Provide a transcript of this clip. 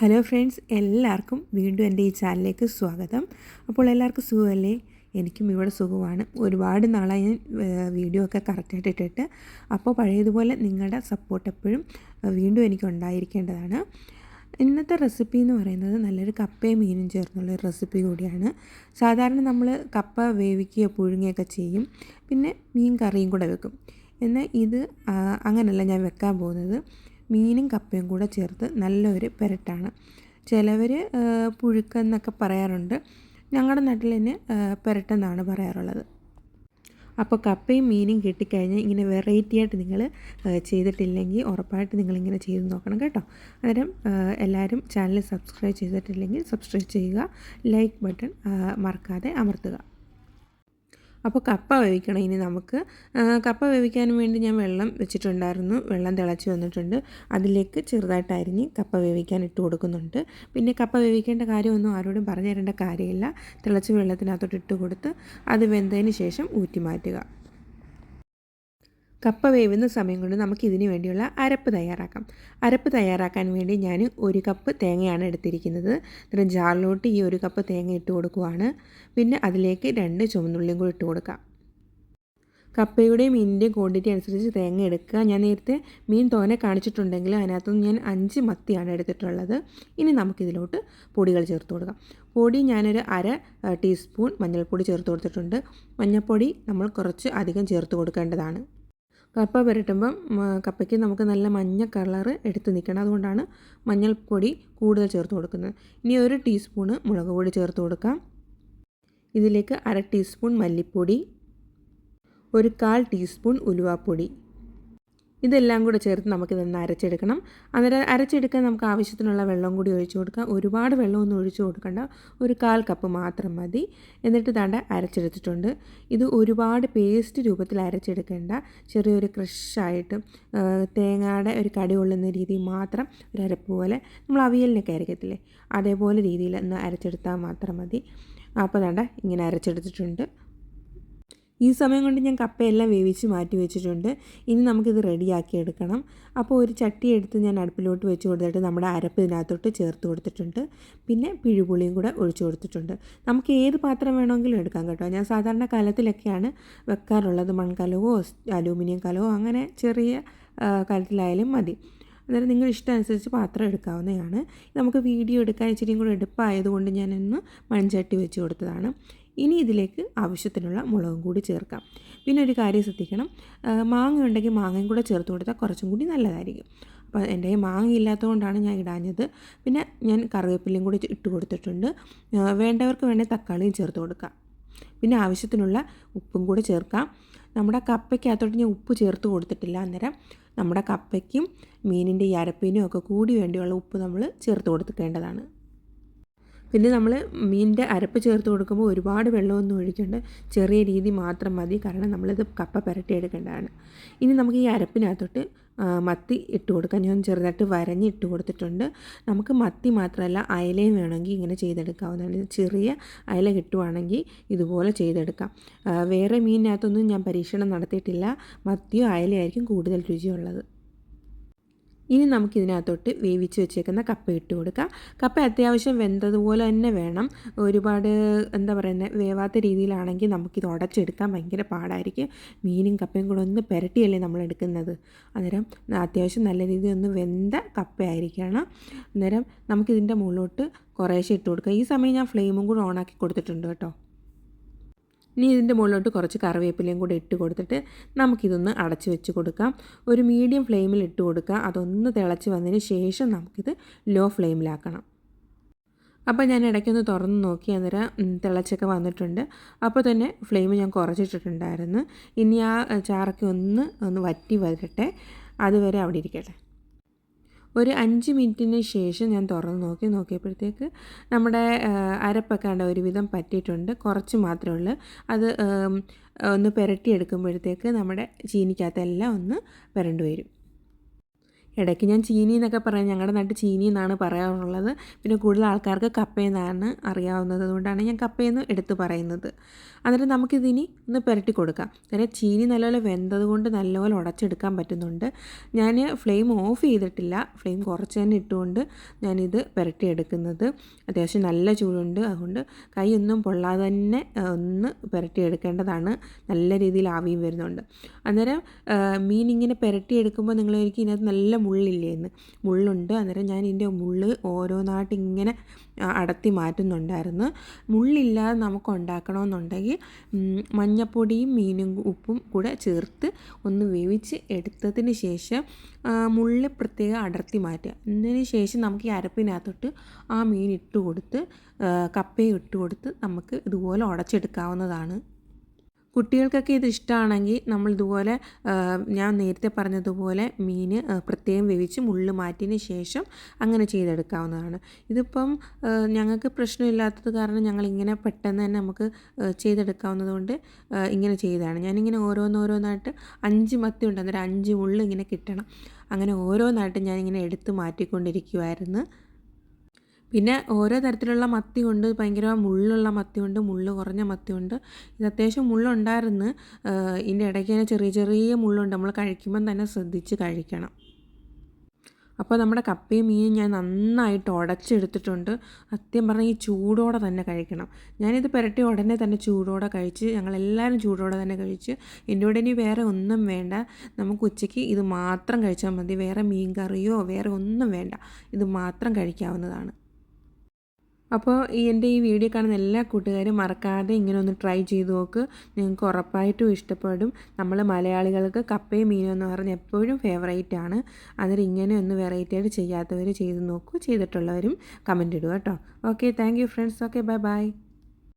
Hello friends എല്ലാവർക്കും വീണ്ടും എന്റെ ഈ ചാനലിലേക്ക് സ്വാഗതം. അപ്പോൾ എല്ലാവർക്കും സുഖമല്ലേ? എനിക്കും ഇവിടെ സുഖമാണ്. ഒരുപാട് നാളായി ഞാൻ വീഡിയോ ഒക്കെ കറക്റ്റായിട്ട് ഇട്ടിട്ട്. അപ്പോൾ പഴയതുപോലെ നിങ്ങളുടെ സപ്പോർട്ട് എപ്പോഴും വീണ്ടും എനിക്ക് ഉണ്ടായിരിക്കേണ്ടതാണ്. ഇന്നത്തെ റെസിപ്പി എന്ന് പറയുന്നത് നല്ലൊരു കപ്പയും മീനും ചേർന്നുള്ള ഒരു റെസിപ്പി കൂടിയാണ്. സാധാരണ നമ്മൾ കപ്പ വേവിക്കുകയോ പുഴുങ്ങുകയൊക്കെ ചെയ്യും. പിന്നെ മീൻ കറിയും കൂടെ വെക്കും. എന്നാൽ ഇത് അങ്ങനെയല്ല ഞാൻ വെക്കാൻ പോകുന്നത്. മീനും കപ്പയും കൂടെ ചേർത്ത് നല്ലൊരു പെരട്ടാണ്. ചിലവർ പുഴുക്കെന്നൊക്കെ പറയാറുണ്ട്. ഞങ്ങളുടെ നാട്ടിൽ തന്നെ പെരട്ടെന്നാണ് പറയാറുള്ളത്. അപ്പോൾ കപ്പയും മീനും കിട്ടിക്കഴിഞ്ഞാൽ ഇങ്ങനെ വെറൈറ്റി ആയിട്ട് നിങ്ങൾ ചെയ്തിട്ടില്ലെങ്കിൽ ഉറപ്പായിട്ട് നിങ്ങളിങ്ങനെ ചെയ്ത് നോക്കണം കേട്ടോ. അന്നേരം എല്ലാവരും ചാനൽ സബ്സ്ക്രൈബ് ചെയ്തിട്ടില്ലെങ്കിൽ സബ്സ്ക്രൈബ് ചെയ്യുക. ലൈക്ക് ബട്ടൺ മറക്കാതെ അമർത്തുക. അപ്പോൾ കപ്പ വേവിക്കണം. ഇനി നമുക്ക് കപ്പ വേവിക്കാൻ വേണ്ടി ഞാൻ വെള്ളം വെച്ചിട്ടുണ്ടായിരുന്നു. വെള്ളം തിളച്ച് വന്നിട്ടുണ്ട്. അതിലേക്ക് ചെറുതായിട്ട് അരിഞ്ഞ് കപ്പ വേവിക്കാൻ ഇട്ട് കൊടുക്കുന്നുണ്ട്. പിന്നെ കപ്പ വേവിക്കേണ്ട കാര്യമൊന്നും ആരോടും പറഞ്ഞു തരേണ്ട കാര്യമില്ല. തിളച്ച് വെള്ളത്തിനകത്തോട്ട് ഇട്ട് കൊടുത്ത് അത് വെന്തതിന് ശേഷം ഊറ്റി മാറ്റുക. കപ്പ വേവുന്ന സമയം കൊണ്ട് നമുക്ക് ഇതിന് വേണ്ടിയുള്ള അരപ്പ് തയ്യാറാക്കാം. അരപ്പ് തയ്യാറാക്കാൻ വേണ്ടി ഞാൻ ഒരു കപ്പ് തേങ്ങയാണ് എടുത്തിരിക്കുന്നത്. അന്നേരം ജാറിലോട്ട് ഈ ഒരു കപ്പ് തേങ്ങ ഇട്ട് കൊടുക്കുവാണ്. പിന്നെ അതിലേക്ക് രണ്ട് ചുമന്നുള്ളിയും കൂടി ഇട്ട് കൊടുക്കാം. കപ്പയുടെയും മീനിന്റെയും ക്വാണ്ടിറ്റി അനുസരിച്ച് തേങ്ങ എടുക്കുക. ഞാൻ നേരത്തെ മീൻ തോനെ കാണിച്ചിട്ടുണ്ടെങ്കിൽ അതിനകത്തുനിന്ന് ഞാൻ അഞ്ച് മത്തിയാണ് എടുത്തിട്ടുള്ളത്. ഇനി നമുക്കിതിലോട്ട് പൊടികൾ ചേർത്ത് കൊടുക്കാം. പൊടി ഞാനൊരു അര ടീസ്പൂൺ മഞ്ഞൾപ്പൊടി ചേർത്ത് കൊടുത്തിട്ടുണ്ട്. മഞ്ഞൾപ്പൊടി നമ്മൾ കുറച്ച് അധികം ചേർത്ത് കൊടുക്കേണ്ടതാണ്. കപ്പ പുരട്ടുമ്പം കപ്പയ്ക്ക് നമുക്ക് നല്ല മഞ്ഞ കളറ് എടുത്ത് നിൽക്കണം. അതുകൊണ്ടാണ് മഞ്ഞൾപ്പൊടി കൂടുതൽ ചേർത്ത് കൊടുക്കുന്നത്. ഇനി ഒരു ടീസ്പൂണ് മുളക് പൊടി ചേർത്ത് കൊടുക്കാം. ഇതിലേക്ക് അര ടീസ്പൂൺ മല്ലിപ്പൊടി ഒരു കാൽ ടീസ്പൂൺ ഉലുവാപ്പൊടി. ഇതെല്ലാം കൂടെ ചേർത്ത് നമുക്ക് നമുക്കിതൊന്ന് അരച്ചെടുക്കണം. അന്നേരം അരച്ചെടുക്കാൻ നമുക്ക് ആവശ്യത്തിനുള്ള വെള്ളം കൂടി ഒഴിച്ചു കൊടുക്കാം. ഒരുപാട് വെള്ളമൊന്നും ഒഴിച്ചു കൊടുക്കണ്ട. ഒരു കാൽ കപ്പ് മാത്രം മതി. എന്നിട്ട് താണ്ട അരച്ചെടുത്തിട്ടുണ്ട്. ഇത് ഒരുപാട് പേസ്റ്റ് രൂപത്തിൽ അരച്ചെടുക്കേണ്ട. ചെറിയൊരു ക്രഷായിട്ട് തേങ്ങയുടെ ഒരു കടി കൊള്ളുന്ന രീതിയിൽ മാത്രം ഒരു അരപ്പ് പോലെ. നമ്മൾ അവിയലിനൊക്കെ അരക്കത്തില്ലേ? അതേപോലെ രീതിയിൽ ഒന്ന് അരച്ചെടുത്താൽ മാത്രം മതി. അപ്പോൾ താണ്ട ഇങ്ങനെ അരച്ചെടുത്തിട്ടുണ്ട്. ഈ സമയം കൊണ്ട് ഞാൻ കപ്പയെല്ലാം വേവിച്ച് മാറ്റി വെച്ചിട്ടുണ്ട്. ഇനി നമുക്കിത് റെഡിയാക്കി എടുക്കണം. അപ്പോൾ ഒരു ചട്ടി എടുത്ത് ഞാൻ അടുപ്പിലോട്ട് വെച്ച് കൊടുത്തിട്ട് നമ്മുടെ അരപ്പ് ഇതിനകത്തോട്ട് ചേർത്ത് കൊടുത്തിട്ടുണ്ട്. പിന്നെ പിഴുപുളിയും കൂടെ ഒഴിച്ചു കൊടുത്തിട്ടുണ്ട്. നമുക്ക് ഏത് പാത്രം വേണമെങ്കിലും എടുക്കാം കേട്ടോ. ഞാൻ സാധാരണ കലത്തിലൊക്കെയാണ് വെക്കാറുള്ളത് മൺകലവോ അലൂമിനിയം കലവോ അങ്ങനെ ചെറിയ കലത്തിലായാലും മതി. അന്നേരം നിങ്ങൾ ഇഷ്ടമനുസരിച്ച് പാത്രം എടുക്കാവുന്നതാണ്. നമുക്ക് വീഡിയോ എടുക്കാൻ ഇച്ചിരിയും കൂടെ എടുപ്പായതുകൊണ്ട് ഞാനൊന്ന് മൺചട്ടി വെച്ച് കൊടുത്തതാണ്. ഇനി ഇതിലേക്ക് ആവശ്യത്തിനുള്ള മുളകും കൂടി ചേർക്കാം. പിന്നെ ഒരു കാര്യം ശ്രദ്ധിക്കണം. മാങ്ങ ഉണ്ടെങ്കിൽ മാങ്ങയും കൂടെ ചേർത്ത് കൊടുത്താൽ കുറച്ചും കൂടി നല്ലതായിരിക്കും. അപ്പോൾ എന്റെ മാങ്ങ ഇല്ലാത്തതുകൊണ്ടാണ് ഞാൻ ഇടാഞ്ഞത്. പിന്നെ ഞാൻ കറിവേപ്പിലയും കൂടി ഇട്ട് കൊടുത്തിട്ടുണ്ട്. വേണ്ടവർക്ക് വേണേൽ തക്കാളിയും ചേർത്ത് കൊടുക്കാം. പിന്നെ ആവശ്യത്തിനുള്ള ഉപ്പും കൂടെ ചേർക്കാം. നമ്മുടെ കപ്പയ്ക്കകത്തോട്ട് ഞാൻ ഉപ്പ് ചേർത്ത് കൊടുത്തിട്ടില്ല അന്നേരം. നമ്മുടെ കപ്പയ്ക്കും മീനിന്റെ ഈ അരപ്പിനും ഒക്കെ കൂടി വേണ്ടിയുള്ള ഉപ്പ് നമ്മൾ ചേർത്ത് കൊടുക്കേണ്ടതാണ്. പിന്നെ നമ്മൾ മീനിന്റെ അരപ്പ് ചേർത്ത് കൊടുക്കുമ്പോൾ ഒരുപാട് വെള്ളമൊന്നും ഒഴിക്കേണ്ട ചെറിയ രീതി മാത്രം മതി. കാരണം നമ്മളിത് കപ്പ പുരട്ടിയെടുക്കേണ്ടതാണ്. ഇനി നമുക്ക് ഈ അരപ്പിനകത്തോട്ട് മത്തി ഇട്ട് കൊടുക്കാം. ഞാൻ ചെറുതായിട്ട് വരഞ്ഞ് ഇട്ട് കൊടുത്തിട്ടുണ്ട്. നമുക്ക് മത്തി മാത്രമല്ല അയലയും വേണമെങ്കിൽ ഇങ്ങനെ ചെയ്തെടുക്കാവുന്നതാണ്. ചെറിയ അയല കിട്ടുവാണെങ്കിൽ ഇതുപോലെ ചെയ്തെടുക്കാം. വേറെ മീനിനകത്തൊന്നും ഞാൻ പരീക്ഷണം നടത്തിയിട്ടില്ല. മത്തിയോ അയലയായിരിക്കും കൂടുതൽ രുചിയുള്ളത്. ഇനി നമുക്കിതിനകത്തോട്ട് വേവിച്ച് വെച്ചേക്കുന്ന കപ്പ ഇട്ട് കൊടുക്കാം. കപ്പ അത്യാവശ്യം വെന്തതുപോലെ തന്നെ വേണം. ഒരുപാട് എന്താ പറയുന്നത് വേവാത്ത രീതിയിലാണെങ്കിൽ നമുക്കിത് ഉടച്ചെടുക്കാൻ ഭയങ്കര പാടായിരിക്കും. മീനും കപ്പയും കൂടെ ഒന്ന് പുരട്ടിയല്ലേ നമ്മൾ എടുക്കുന്നത്. അന്നേരം അത്യാവശ്യം നല്ല രീതിയിൽ ഒന്ന് വെന്ത കപ്പയായിരിക്കണം. അന്നേരം നമുക്കിതിന്റെ മുകളിലോട്ട് കുറേശ്ശെ ഇട്ട് കൊടുക്കുക ഈ സമയം ഞാൻ ഫ്ലെയിമും കൂടെ ഓണാക്കി കൊടുത്തിട്ടുണ്ട് കേട്ടോ. ഇനി ഇതിന്റെ മുകളിലോട്ട് കുറച്ച് കറിവേപ്പിലയും കൂടെ ഇട്ട് കൊടുത്തിട്ട് നമുക്കിതൊന്ന് അടച്ച് വെച്ച് കൊടുക്കാം. ഒരു മീഡിയം ഫ്ലെയിമിൽ ഇട്ട് കൊടുക്കുക. അതൊന്ന് തിളച്ച് വന്നതിന് ശേഷം നമുക്കിത് ലോ ഫ്ലെയിമിലാക്കണം. അപ്പോൾ ഞാൻ ഇടയ്ക്കൊന്ന് തുറന്ന് നോക്കി അന്നേരം തിളച്ചൊക്കെ വന്നിട്ടുണ്ട്. അപ്പോൾ തന്നെ ഫ്ലെയിം ഞാൻ കുറച്ചിട്ടിട്ടുണ്ടായിരുന്നു. ഇനി ആ ചാറൊക്കെ ഒന്ന് ഒന്ന് വറ്റി വരട്ടെ. അതുവരെ അവിടെ ഇരിക്കട്ടെ. ഒരു അഞ്ച് മിനിറ്റിന് ശേഷം ഞാൻ തുറന്ന് നോക്കി നോക്കിയപ്പോഴത്തേക്ക് നമ്മുടെ അരപ്പൊക്കെ ഉണ്ട് ഒരുവിധം പറ്റിയിട്ടുണ്ട്. കുറച്ച് മാത്രമേ ഉള്ളൂ. അത് ഒന്ന് പുരട്ടിയെടുക്കുമ്പോഴത്തേക്ക് നമ്മുടെ ചീനിക്കകത്തെല്ലാം ഒന്ന് പുരണ്ടു വരും ഇടയ്ക്ക് ഞാൻ ചീനി എന്നൊക്കെ പറയാം. ഞങ്ങളുടെ നാട്ടിൽ ചീനി എന്നാണ് പറയാറുള്ളത്. പിന്നെ കൂടുതൽ ആൾക്കാർക്ക് കപ്പയെന്നാണ് അറിയാവുന്നത്. അതുകൊണ്ടാണ് ഞാൻ കപ്പയെന്ന് എടുത്ത് പറയുന്നത്. അന്നേരം നമുക്കിതിനി ഒന്ന് പുരട്ടി കൊടുക്കാം. അന്നേരം ചീനി നല്ലപോലെ വെന്തത് കൊണ്ട് നല്ലപോലെ ഉടച്ചെടുക്കാൻ പറ്റുന്നുണ്ട്. ഞാൻ ഫ്ലെയിം ഓഫ് ചെയ്തിട്ടില്ല. ഫ്ലെയിം കുറച്ച് തന്നെ ഇട്ടുകൊണ്ട് ഞാനിത് പുരട്ടിയെടുക്കുന്നത്. അത്യാവശ്യം നല്ല ചൂടുണ്ട്. അതുകൊണ്ട് കൈ ഒന്നും പൊള്ളാതെ തന്നെ ഒന്ന് പുരട്ടിയെടുക്കേണ്ടതാണ്. നല്ല രീതിയിൽ ആവിയും വരുന്നുണ്ട്. അന്നേരം മീൻ ഇങ്ങനെ പുരട്ടിയെടുക്കുമ്പോൾ നിങ്ങൾ എനിക്ക് ഇതിനകത്ത് നല്ല മുള്ളില്ലേ എന്ന് മുള്ളുണ്ട്. അന്നേരം ഞാൻ ഇതിന്റെ മുള്ള് ഓരോന്നായിട്ട് ഇങ്ങനെ അടത്തി മാറ്റുന്നുണ്ടായിരുന്നു. മുള്ളില്ലാതെ നമുക്ക് ഉണ്ടാക്കണമെന്നുണ്ടെങ്കിൽ മഞ്ഞപ്പൊടിയും മീനും ഉപ്പും കൂടെ ചേർത്ത് ഒന്ന് വേവിച്ച് എടുത്തതിന് ശേഷം മുള്ള് പ്രത്യേകം അടർത്തി മാറ്റുക. എന്നതിന് ശേഷം നമുക്ക് ഈ അരപ്പിനകത്തോട്ട് ആ മീൻ ഇട്ട് കൊടുത്ത് കപ്പയും ഇട്ട് കൊടുത്ത് നമുക്ക് ഇതുപോലെ ഉടച്ചെടുക്കാവുന്നതാണ്. കുട്ടികൾക്കൊക്കെ ഇത് ഇഷ്ടമാണെങ്കിൽ നമ്മൾ ഇതുപോലെ ഞാൻ നേരത്തെ പറഞ്ഞതുപോലെ മീൻ പ്രത്യേകം വേവിച്ച് മുള്ളു മാറ്റിയതിന് ശേഷം അങ്ങനെ ചെയ്തെടുക്കാവുന്നതാണ്. ഇതിപ്പം ഞങ്ങൾക്ക് പ്രശ്നമില്ലാത്തത് കാരണം ഞങ്ങളിങ്ങനെ പെട്ടെന്ന് തന്നെ നമുക്ക് ചെയ്തെടുക്കാവുന്നതുകൊണ്ട് ഇങ്ങനെ ചെയ്തതാണ്. ഞാനിങ്ങനെ ഓരോന്നോരോന്നായിട്ട് അഞ്ച് മത്തി ഉണ്ട് അന്നേരം അഞ്ച് മുള്ള് ഇങ്ങനെ കിട്ടണം. അങ്ങനെ ഓരോന്നായിട്ട് ഞാനിങ്ങനെ എടുത്ത് മാറ്റിക്കൊണ്ടിരിക്കുമായിരുന്നു പിന്നെ ഓരോ തരത്തിലുള്ള മത്തി കൊണ്ട് ഭയങ്കര മുള്ളുള്ള മത്തി ഉണ്ട് മുള്ള് കുറഞ്ഞ മത്തി ഉണ്ട് ഇത് അത്യാവശ്യം മുള്ളുണ്ടായിരുന്നു. ഇതിന്റെ ഇടയ്ക്ക് തന്നെ ചെറിയ ചെറിയ മുള്ളുണ്ട്. നമ്മൾ കഴിക്കുമ്പം തന്നെ ശ്രദ്ധിച്ച് കഴിക്കണം. അപ്പോൾ നമ്മുടെ കപ്പയും മീനും ഞാൻ നന്നായിട്ട് ഉടച്ചെടുത്തിട്ടുണ്ട്. സത്യം പറഞ്ഞാൽ ഈ ചൂടോടെ തന്നെ കഴിക്കണം. ഞാനിത് പുരട്ടി ഉടനെ തന്നെ ചൂടോടെ കഴിച്ച് ഞങ്ങളെല്ലാവരും ചൂടോടെ തന്നെ കഴിച്ച്. എന്റെ കൂടെ ഇനി വേറെ ഒന്നും വേണ്ട. നമുക്ക് ഉച്ചയ്ക്ക് ഇത് മാത്രം കഴിച്ചാൽ മതി. വേറെ മീൻ കറിയോ വേറെ ഒന്നും വേണ്ട. ഇത് മാത്രം കഴിക്കാവുന്നതാണ്. അപ്പോൾ ഈ എന്റെ ഈ വീഡിയോ കാണുന്ന എല്ലാ കൂട്ടുകാരും മറക്കാതെ ഇങ്ങനെ ഒന്ന് ട്രൈ ചെയ്ത് നോക്ക്. നിങ്ങൾക്ക് ഉറപ്പായിട്ടും ഇഷ്ടപ്പെടും. നമ്മൾ മലയാളികൾക്ക് കപ്പയും മീനും എന്ന് പറഞ്ഞാൽ എപ്പോഴും ഫേവറേറ്റ് ആണ്. അന്നേരം ഇങ്ങനെ ഒന്ന് വെറൈറ്റി ആയിട്ട് ചെയ്യാത്തവർ ചെയ്ത് നോക്കൂ. ചെയ്തിട്ടുള്ളവരും കമന്റ് ഇടുക കേട്ടോ. Okay thank you friends okay bye bye